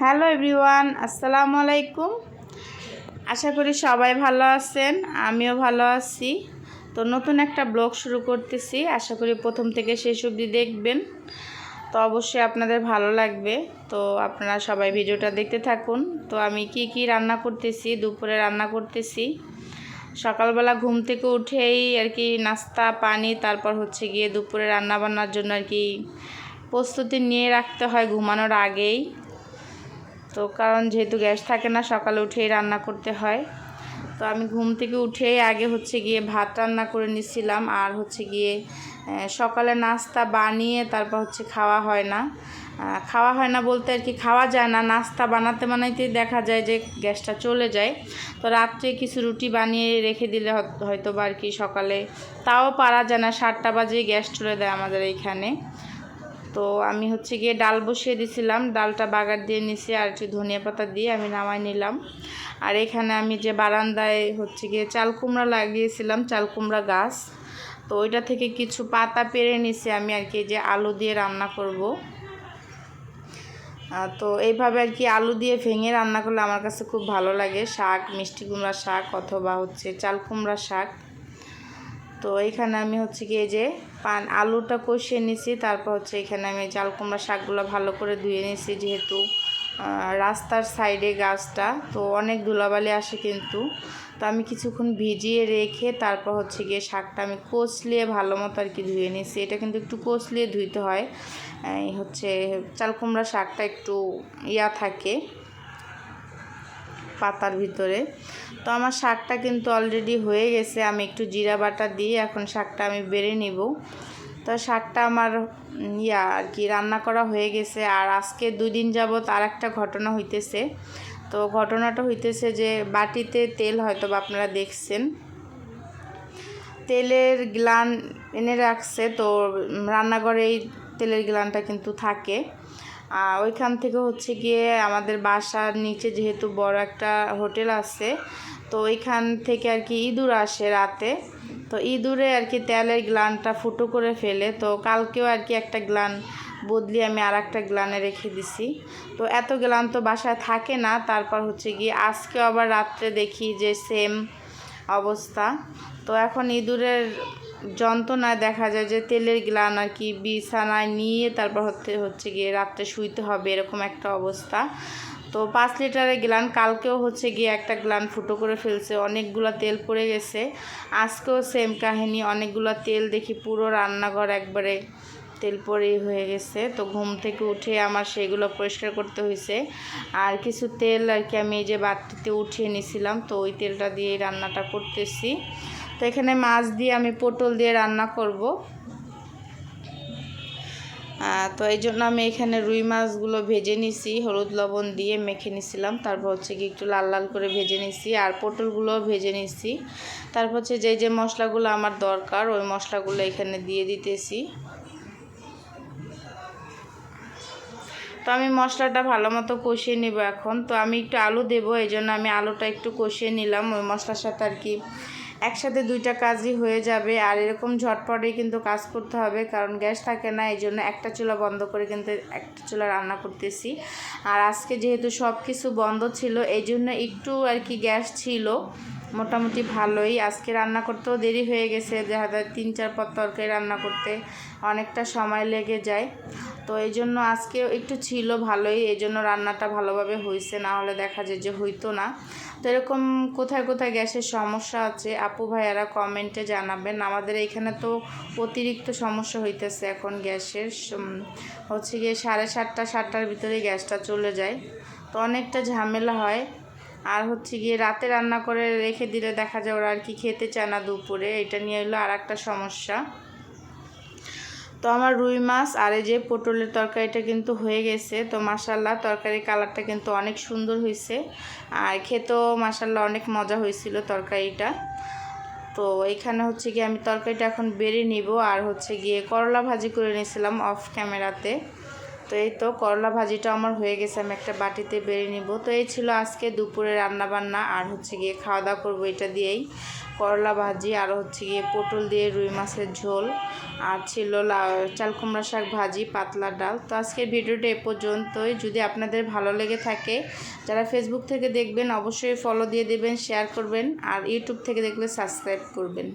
Hello everyone, আসসালামু আলাইকুম। আশা করি সবাই ভালো আছেন, আমিও ভালো আছি। তো নতুন একটা ব্লগ শুরু করতেছি, আশা করি প্রথম থেকে শেষ অবধি দেখবেন। তো অবশ্যই আপনাদের ভালো লাগবে। তো আপনারা সবাই ভিডিওটা দেখতে থাকুন। তো আমি কি কি রান্না করতেছি, দুপুরে রান্না করতেছি। সকালবেলা ঘুম থেকে উঠেই আর কি নাস্তা, পানি, তারপর হচ্ছে গিয়ে দুপুরে রান্না বান্নার জন্য আর কি প্রস্তুতি নিয়ে রাখতে হয় ঘুমানোর আগেই। তো কারণ যেহেতু গ্যাস থাকে না, সকালে উঠেই রান্না করতে হয়। তো আমি ঘুম থেকে উঠেই আগে হচ্ছে গিয়ে ভাত রান্না করে নিছিলাম আর হচ্ছে গিয়ে সকালে নাস্তা বানিয়ে তারপর হচ্ছে খাওয়া হয় না। খাওয়া হয় না বলতে আর কি খাওয়া যায় না, নাস্তা বানাতে বানাইতেই দেখা যায় যে গ্যাসটা চলে যায়। তো রাত্রে কিছু রুটি বানিয়ে রেখে দিলে হয়তো বা আর কি সকালে, তাও পারা যায় না, সাতটা বাজে গ্যাস চলে দেয় আমাদের এইখানে। তো আমি হচ্ছে গিয়ে ডাল বসিয়ে দিছিলাম। ডালটা বাগার দিয়ে নিছি আর একটু ধনিয়া পাতা দিয়ে আমি নামাই নিলাম। আর এখানে আমি যে বারান্দায় হচ্ছে গিয়ে চাল কুমড়া লাগিয়েছিলাম, চাল কুমড়া গাছ। তো ওইটা থেকে কিছু পাতা পেরে নিছি আমি আর কি যে আলু দিয়ে রান্না করব। তো এইভাবে আর কি আলু দিয়ে ভেঙে রান্না করলে আমার কাছে খুব ভালো লাগে। শাক, মিষ্টি কুমড়া শাক অথবা হচ্ছে চাল কুমড়া শাক। তো এখানে আমি হচ্ছে কি যে পান, আলুটা কষিয়ে নিছি, তারপর হচ্ছে এখানে আমি চাল কুমড়া শাকগুলো ভালো করে ধুয়ে নিছি যেহেতু রাস্তার সাইডে গাছটা, তো অনেক ধুলাবালি আসে কিন্তু। তো আমি কিছুক্ষণ ভিজিয়ে রেখে তারপর হচ্ছে গিয়ে শাকটা আমি কষলিয়ে ভালো মতো আর কি ধুয়ে নিছি। এটা কিন্তু একটু কষলিয়ে ধুইতে হয়। হচ্ছে চাল কুমড়া শাকটা একটু ইয়া থাকে। পাতার ভিতরে। তো আমার শাকটা কিন্তু অলরেডি হয়ে গেছে। আমি একটু জিরা বাটা দিয়ে এখন শাকটা আমি বেড়ে নিব। তো শাকটা আমার ইয়া আর কি, রান্না করা হয়ে গেছে। আর আজকে দুই দিন যাবৎ আর একটা ঘটনা হইতেছে। তো ঘটনাটা হইতেছে যে বাটিতে তেল হয়তো বা আপনারা দেখছেন। তেলের গ্লান এনে রাখছে। তো রান্নাঘরে এই তেলের গ্লানটা কিন্তু থাকে। আর ওইখান থেকে হচ্ছে গিয়ে আমাদের বাসার নিচে যেহেতু বড় একটা হোটেল আছে, তো ওইখান থেকে আর কি ইঁদুর আসে রাতে। তো ইঁদুরে আর কি তেলের গ্লানটা ফুটো করে ফেলে, তো কালকেও আর কি একটা গ্লান বদলি আমি আর একটা গ্লানে রেখে দিছি। তো এত গ্লান তো বাসায় থাকে না, তারপর হচ্ছে গিয়ে আজকেও আবার রাত্রে দেখি যে সেম অবস্থা। তো এখন ইঁদুরের যন্ত্রণায় দেখা যায় যে তেলের গ্লান আর কি বিছানায় নিয়ে তারপর হচ্ছে হচ্ছে গিয়ে রাত্রে শুইতে হবে, এরকম একটা অবস্থা। তো পাঁচ লিটারের গ্লান, কালকেও হচ্ছে গিয়ে একটা গ্লান ফুটো করে ফেলছে, অনেকগুলো তেল পড়ে গেছে। আজকেও সেম কাহিনী, অনেকগুলো তেল দেখি পুরো রান্নাঘর একবারে তেল পরেই হয়ে গেছে। তো ঘুম থেকে উঠে আমার সেগুলো পরিষ্কার করতে হয়েছে আর কিছু তেল আর কি আমি এই যে বাটিতে উঠিয়ে নিছিলাম, তো ওই তেলটা দিয়ে রান্নাটা করতেছি। এখানে মাছ দিয়ে আমি পটল দিয়ে রান্না করব। তো এই জন্য আমি এখানে রুই মাছগুলো ভেজে নিছি, হলুদ লবণ দিয়ে মেখে নিছিলাম। তারপর হচ্ছে কি একটু লাল লাল করে ভেজে নিছি আর পটলগুলোও ভেজে নিছি। তারপর হচ্ছে যে যে মশলাগুলো আমার দরকার, ওই মশলাগুলো এখানে দিয়ে দিতেছি। তো আমি মশলাটা ভালো মতো কষিয়ে নিব এখন। তো আমি একটু আলু দেবো, এই জন্য আমি আলুটা একটু কষিয়ে নিলাম। ওই মশলার সাথে আর কি একসাথে দুইটা কাজই হয়ে যাবে। আর এরকম ঝটপটে কিন্তু কাজ করতে হবে, কারণ গ্যাস থাকে না, এই জন্য একটা চুলা বন্ধ করে কিন্তু একটা চুলা রান্না করতেছি। আর আজকে যেহেতু সব কিছু বন্ধ ছিল, এই জন্য একটু আর কি গ্যাস ছিল। মোটামুটি ভালোই। আজকে রান্না করতেও দেরি হয়ে গেছে, দেখা যায় তিন, চার পর তরকারি রান্না করতে অনেকটা সময় লেগে যায়। তো এই জন্য আজকে একটু ছিল ভালোই, এই জন্য রান্নাটা ভালোভাবে হয়েছে না হলে দেখা যায় যে হইতো না। তো এরকম কোথায় কোথায় গ্যাসের সমস্যা আছে, আপু ভাইয়ারা কমেন্টে জানাবেন। আমাদের এখানে তো অতিরিক্ত সমস্যা হইতেছে এখন গ্যাসের হচ্ছে গিয়ে সাড়ে সাতটা, সাতটার ভিতরে গ্যাসটা চলে যায়। তো অনেকটা ঝামেলা হয়। আর হচ্ছে গিয়ে রাতে রান্না করে রেখে দিলে দেখা যায় ওরা আর কি খেতে চায় না দুপুরে। এটা নিয়ে হলো আর একটা সমস্যা। তো আমার রুই মাছ আর এই যে পটলের তরকারিটা কিন্তু হয়ে গেছে। তো মাসাল্লাহ তরকারির কালারটা কিন্তু অনেক সুন্দর হয়েছে। আর খেতেও মাসাল্লাহ অনেক মজা হয়েছিল তরকারিটা। তো এখানে হচ্ছে গিয়ে আমি তরকারিটা এখন বেড়ে নিব। আর হচ্ছে গিয়ে করলা ভাজি করে নিয়েছিলাম অফ ক্যামেরাতে তো এই তো করলা ভাজিটা আমার হয়ে গেছে, আমি একটা বাটিতে বেড়ে নিব। তো এই ছিল আজকে দুপুরে রান্না বান্না আর হচ্ছে গিয়ে খাওয়া দাওয়া করব এটা দিয়েই। করলা ভাজি, আর হচ্ছে গিয়ে পটল দিয়ে রুই মাছের ঝোল, আর ছিল চাল কুমড়া শাক ভাজি, পাতলা ডাল। তো আজকের ভিডিওটা এ পর্যন্তই। যদি আপনাদের ভালো লেগে থাকে, যারা ফেসবুক থেকে দেখবেন, অবশ্যই ফলো দিয়ে দেবেন শেয়ার করবেন, আর ইউটিউব থেকে দেখলে সাবস্ক্রাইব করবেন।